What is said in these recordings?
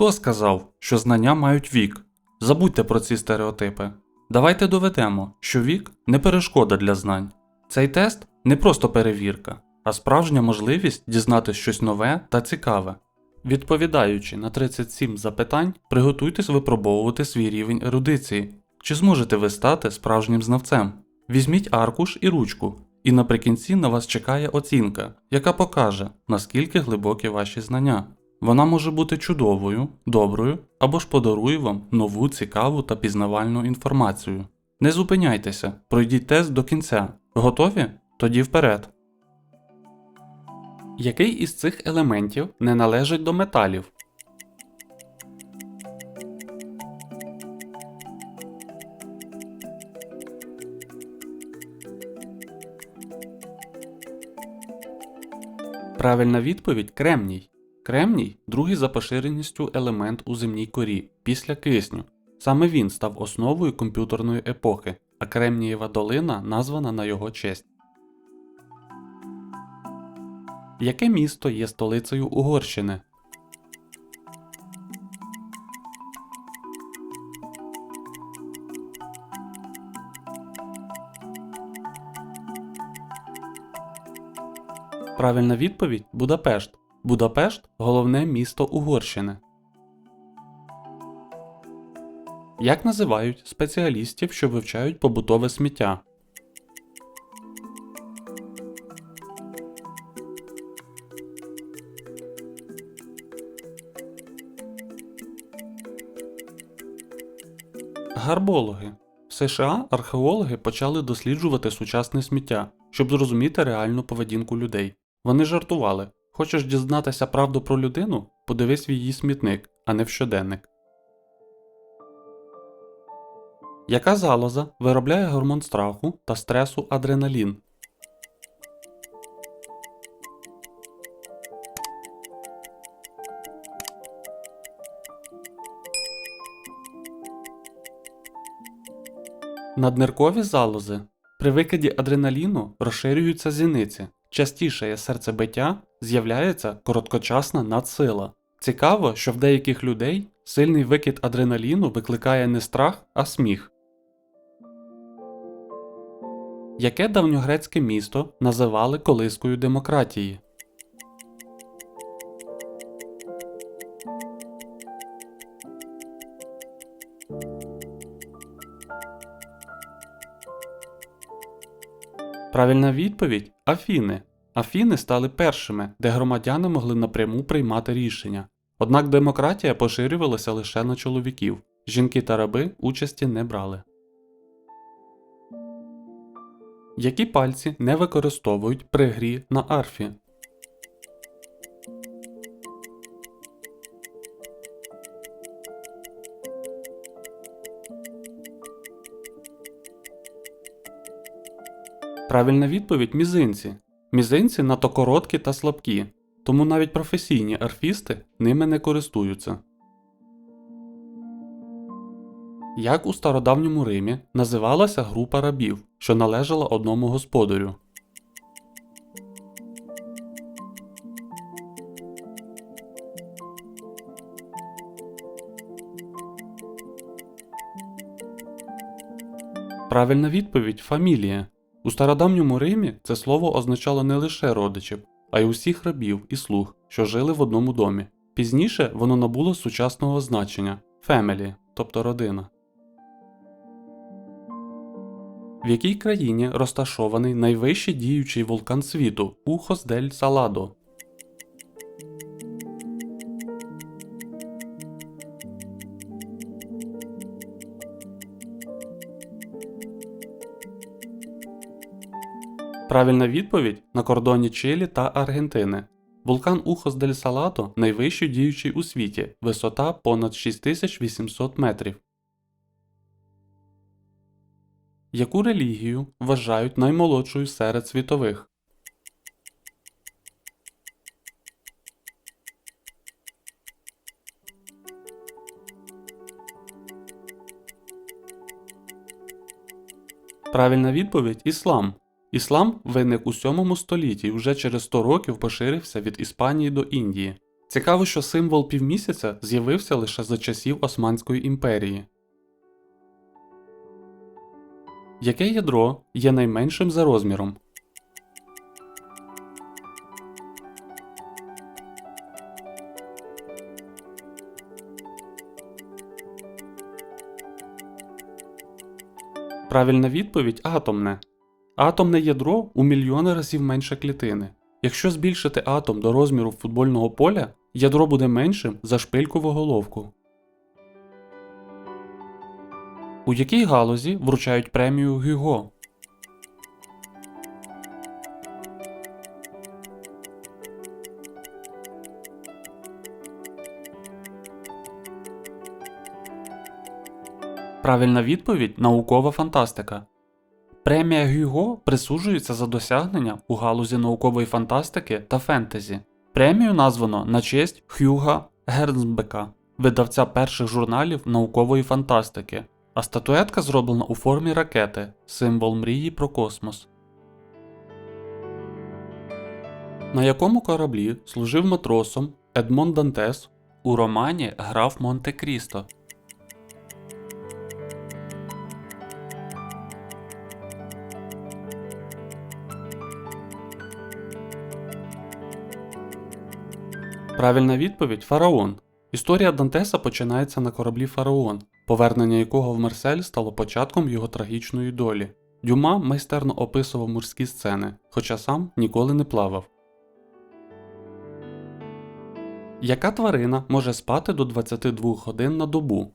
Хто сказав, що знання мають вік? Забудьте про ці стереотипи. Давайте доведемо, що вік не перешкода для знань. Цей тест не просто перевірка, а справжня можливість дізнати щось нове та цікаве. Відповідаючи на 37 запитань, приготуйтесь випробовувати свій рівень ерудиції. Чи зможете ви стати справжнім знавцем? Візьміть аркуш і ручку, і наприкінці на вас чекає оцінка, яка покаже, наскільки глибокі ваші знання. Вона може бути чудовою, доброю або ж подарує вам нову, цікаву та пізнавальну інформацію. Не зупиняйтеся, пройдіть тест до кінця. Готові? Тоді вперед. Який із цих елементів не належить до металів? Правильна відповідь кремній. Кремній другий за поширеністю елемент у земній корі після кисню. Саме він став основою комп'ютерної епохи, а Кремнієва долина названа на його честь. Яке місто є столицею Угорщини? Правильна відповідь Будапешт. Будапешт головне місто Угорщини. Як називають спеціалістів, що вивчають побутове сміття? Гарбологи. В США археологи почали досліджувати сучасне сміття, щоб зрозуміти реальну поведінку людей. Вони жартували: хочеш дізнатися правду про людину? Подивись в її смітник, а не в щоденник. Яка залоза виробляє гормон страху та стресу адреналін? Надниркові залози. При викиді адреналіну розширюються зіниці. Частішає серцебиття, з'являється короткочасна надсила. Цікаво, що в деяких людей сильний викид адреналіну викликає не страх, а сміх. Яке давньогрецьке місто називали колискою демократії? Правильна відповідь Афіни. Афіни стали першими, де громадяни могли напряму приймати рішення. Однак демократія поширювалася лише на чоловіків. Жінки та раби участі не брали. Які пальці не використовують при грі на арфі? Правильна відповідь мізинці. Мізинці надто короткі та слабкі, тому навіть професійні арфісти ними не користуються. Як у стародавньому Римі називалася група рабів, що належала одному господарю? Правильна відповідь фамілія. У стародавньому Римі це слово означало не лише родичів, а й усіх рабів і слуг, що жили в одному домі. Пізніше воно набуло сучасного значення family, тобто родина. В якій країні розташований найвищий діючий вулкан світу Ухос дель Саладо? Правильна відповідь на кордоні Чилі та Аргентини. Вулкан Ухос дель Саладо найвищий діючий у світі, висота понад 6800 метрів. Яку релігію вважають наймолодшою серед світових? Правильна відповідь Іслам. Іслам виник у 7 столітті і вже через 100 років поширився від Іспанії до Індії. Цікаво, що символ півмісяця з'явився лише за часів Османської імперії. Яке ядро є найменшим за розміром? Правильна відповідь атомне. Атомне ядро у мільйони разів менше клітини. Якщо збільшити атом до розміру футбольного поля, ядро буде меншим за шпилькову головку. У якій галузі вручають премію Гюго? Правильна відповідь наукова фантастика. Премія Гюго присуджується за досягнення у галузі наукової фантастики та фентезі. Премію названо на честь Хюга Гернсбека, видавця перших журналів наукової фантастики, а статуетка зроблена у формі ракети, символ мрії про космос. На якому кораблі служив матросом Едмон Дантес у романі Граф Монте-Крісто? Правильна відповідь Фараон. Історія Дантеса починається на кораблі Фараон, повернення якого в Марсель стало початком його трагічної долі. Дюма майстерно описував морські сцени, хоча сам ніколи не плавав. Яка тварина може спати до 22 годин на добу?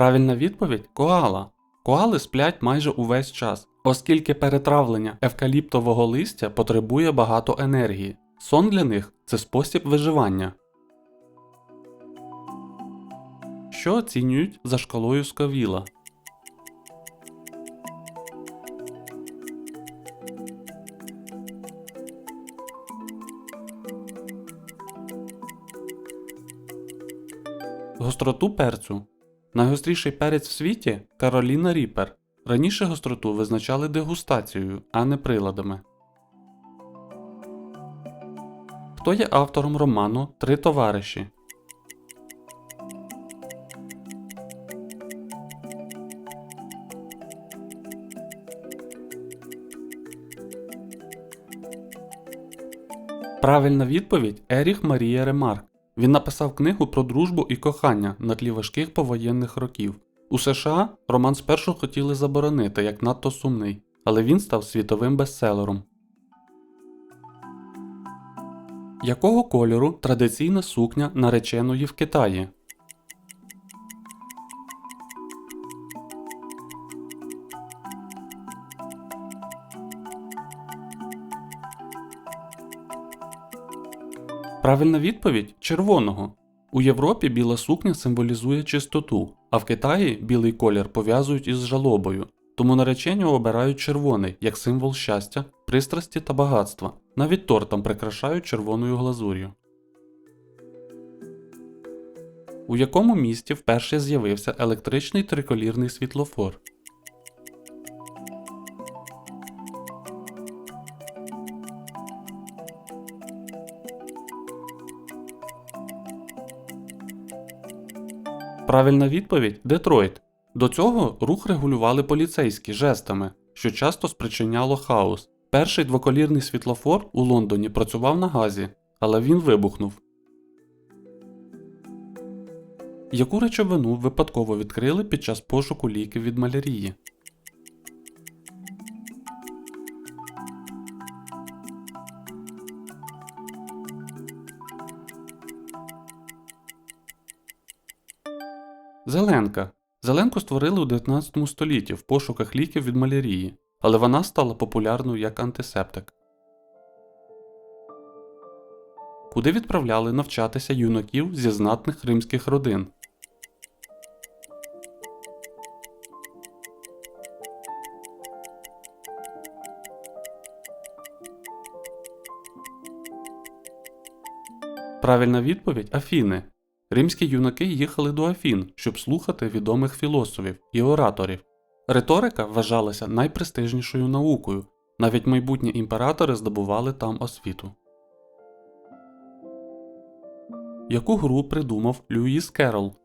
Правильна відповідь коала. Коали сплять майже увесь час, оскільки перетравлення евкаліптового листя потребує багато енергії. Сон для них це спосіб виживання. Що оцінюють за шкалою Сковіла? Гостроту перцю. Найгостріший перець в світі Кароліна Ріпер. Раніше гостроту визначали дегустацією, а не приладами. Хто є автором роману Три товариші? Правильна відповідь Еріх Марія Ремарк. Він написав книгу про дружбу і кохання на тлі важких повоєнних років. У США роман спершу хотіли заборонити як надто сумний, але він став світовим бестселером. Якого кольору традиційна сукня нареченої в Китаї? Правильна відповідь червоного. У Європі біла сукня символізує чистоту, а в Китаї білий колір пов'язують із жалобою, тому наречені обирають червоний як символ щастя, пристрасті та багатства. Навіть тортом прикрашають червоною глазур'ю. У якому місті вперше з'явився електричний триколірний світлофор? Правильна відповідь Детройт. До цього рух регулювали поліцейські жестами, що часто спричиняло хаос. Перший двоколірний світлофор у Лондоні працював на газі, але він вибухнув. Яку речовину випадково відкрили під час пошуку ліків від малярії? Зеленка. Зеленку створили у 19 столітті в пошуках ліків від малярії, але вона стала популярною як антисептик. Куди відправляли навчатися юнаків зі знатних римських родин? Правильна відповідь Афіни. Римські юнаки їхали до Афін, щоб слухати відомих філософів і ораторів. Риторика вважалася найпрестижнішою наукою, навіть майбутні імператори здобували там освіту. Яку гру придумав Люїс Керрол?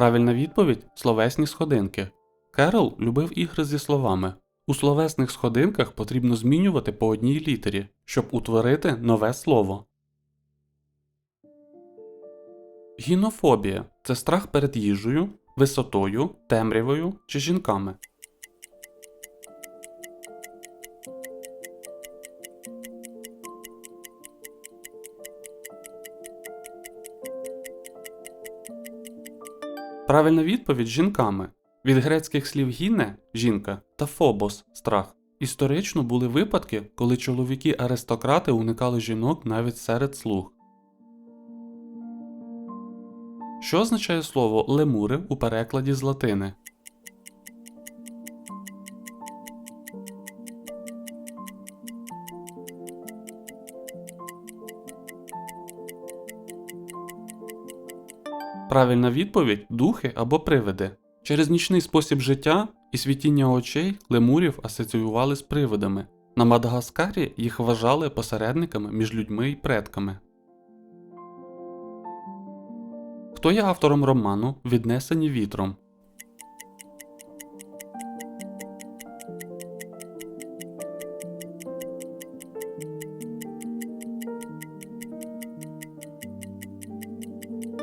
Правильна відповідь словесні сходинки. Керол любив ігри зі словами. У словесних сходинках потрібно змінювати по одній літері, щоб утворити нове слово. Гінофобія це страх перед їжею, висотою, темрявою чи жінками. Правильна відповідь жінками. Від грецьких слів гіне жінка та фобос страх. Історично були випадки, коли чоловіки-аристократи уникали жінок навіть серед слуг. Що означає слово лемури у перекладі з латини? Правильна відповідь духи або привиди. Через нічний спосіб життя і світіння очей лемурів асоціювали з привидами. На Мадагаскарі їх вважали посередниками між людьми і предками. Хто є автором роману Віднесені вітром?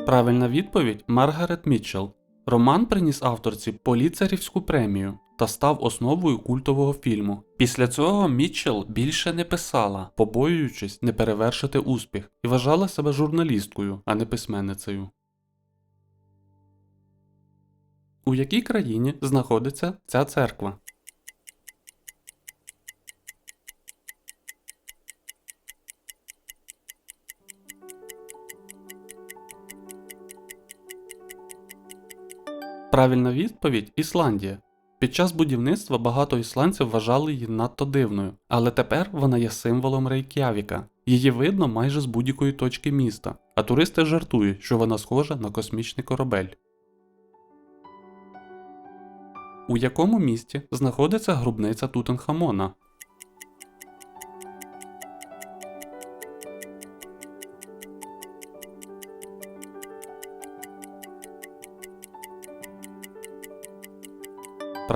Правильна відповідь Маргарет Мітчелл. Роман приніс авторці Поліцерівську премію та став основою культового фільму. Після цього Мітчелл більше не писала, побоюючись не перевершити успіх, і вважала себе журналісткою, а не письменницею. У якій країні знаходиться ця церква? Правильна відповідь Ісландія. Під час будівництва багато ісландців вважали її надто дивною, але тепер вона є символом Рейк'явіка. Її видно майже з будь-якої точки міста, а туристи жартують, що вона схожа на космічний корабель. У якому місті знаходиться гробниця Тутанхамона?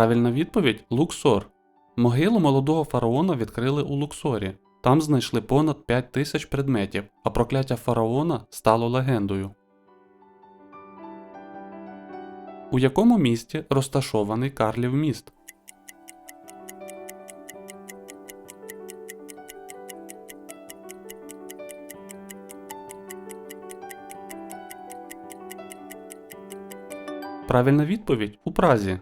Правильна відповідь Луксор. Могилу молодого фараона відкрили у Луксорі. Там знайшли понад 5 тисяч предметів, а прокляття фараона стало легендою. У якому місті розташований Карлів міст? Правильна відповідь у Празі.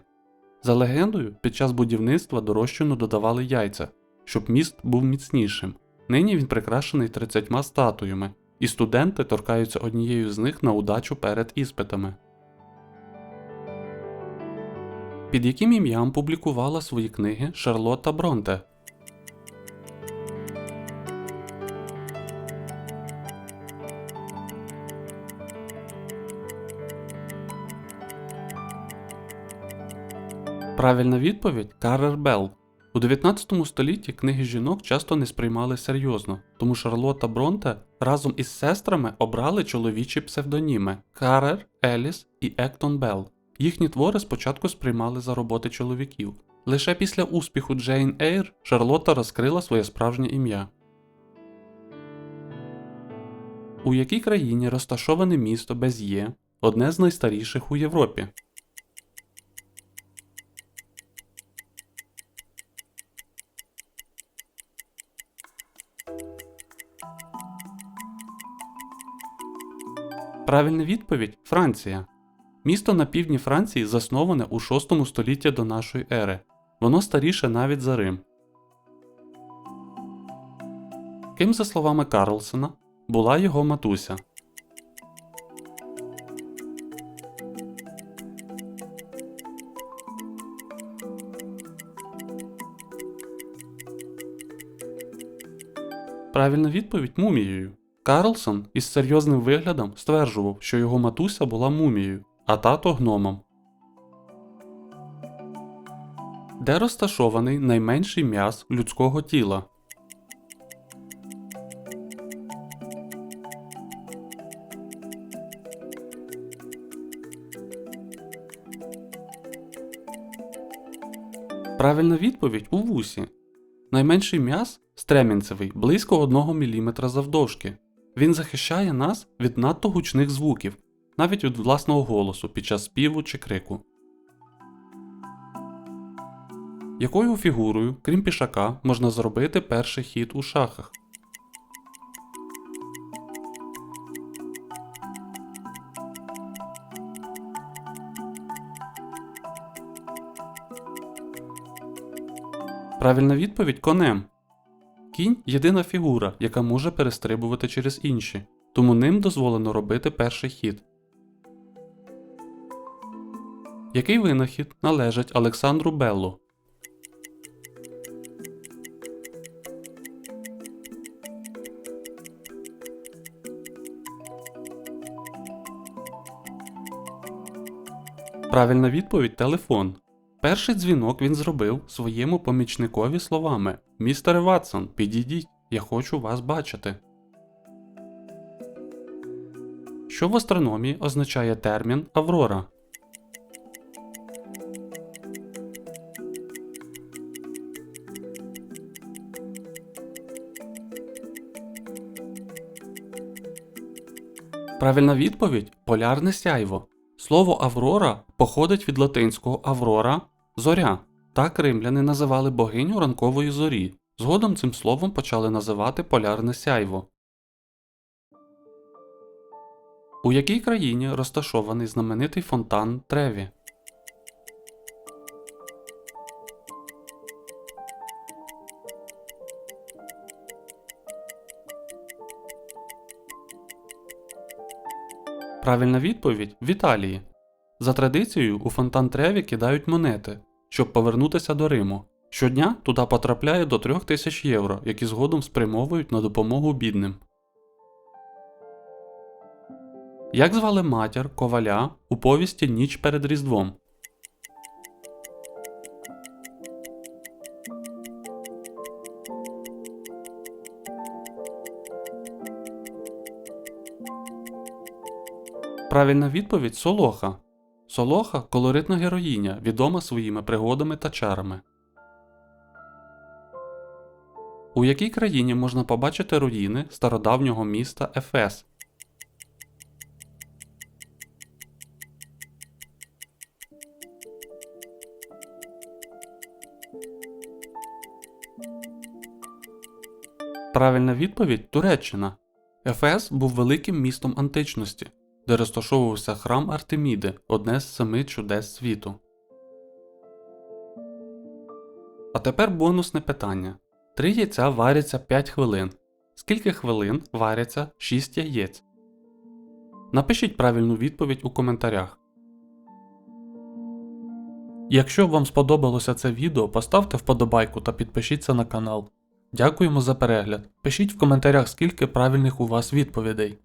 За легендою, під час будівництва дорожчину додавали яйця, щоб міст був міцнішим. Нині він прикрашений 30 статуями, і студенти торкаються однією з них на удачу перед іспитами. Під яким ім'ям публікувала свої книги Шарлотта Бронте? Правильна відповідь Карер Белл. У 19 столітті книги жінок часто не сприймали серйозно, тому Шарлотта Бронте разом із сестрами обрали чоловічі псевдоніми Карер, Еліс і Ектон Белл. Їхні твори спочатку сприймали за роботи чоловіків. Лише після успіху Джейн Ейр Шарлотта розкрила своє справжнє ім'я. У якій країні розташоване місто Без'є, одне з найстаріших у Європі? Правильна відповідь Франція. Місто на півдні Франції засноване у 6 столітті до нашої ери. Воно старіше навіть за Рим. Ким, за словами Карлсона, була його матуся. Правильна відповідь мумією. Карлсон із серйозним виглядом стверджував, що його матуся була мумією, а тато гномом. Де розташований найменший м'яз людського тіла? Правильна відповідь у вусі. Найменший м'яз стремінцевий близько 1 мм завдовжки. Він захищає нас від надто гучних звуків, навіть від власного голосу під час співу чи крику. Якою фігурою, крім пішака, можна зробити перший хід у шахах? Правильна відповідь конем. Кінь єдина фігура, яка може перестрибувати через інші, тому ним дозволено робити перший хід. Який винахід належить Олександру Беллу? Правильна відповідь телефон. Перший дзвінок він зробив своєму помічникові словами: Містере Ватсон, підійдіть, я хочу вас бачити. Що в астрономії означає термін Аврора? Правильна відповідь полярне сяйво. Слово Аврора походить від латинського аврора зоря. Так римляни називали богиню ранкової зорі. Згодом цим словом почали називати полярне сяйво. У якій країні розташований знаменитий фонтан Треві? Правильна відповідь в Італії. За традицією, у фонтан Треві кидають монети, щоб повернутися до Риму. Щодня туди потрапляє до 3000 євро, які згодом спрямовують на допомогу бідним. Як звали матір коваля у повісті Ніч перед Різдвом? Правильна відповідь Солоха. Солоха колоритна героїня, відома своїми пригодами та чарами. У якій країні можна побачити руїни стародавнього міста Ефес? Правильна відповідь Туреччина. Ефес був великим містом античності, де розташовувався храм Артеміди, одне з семи чудес світу. А тепер бонусне питання. Три яйця варяться 5 хвилин. Скільки хвилин варяться 6 яєць? Напишіть правильну відповідь у коментарях. Якщо вам сподобалося це відео, поставте вподобайку та підпишіться на канал. Дякуємо за перегляд. Пишіть в коментарях, скільки правильних у вас відповідей.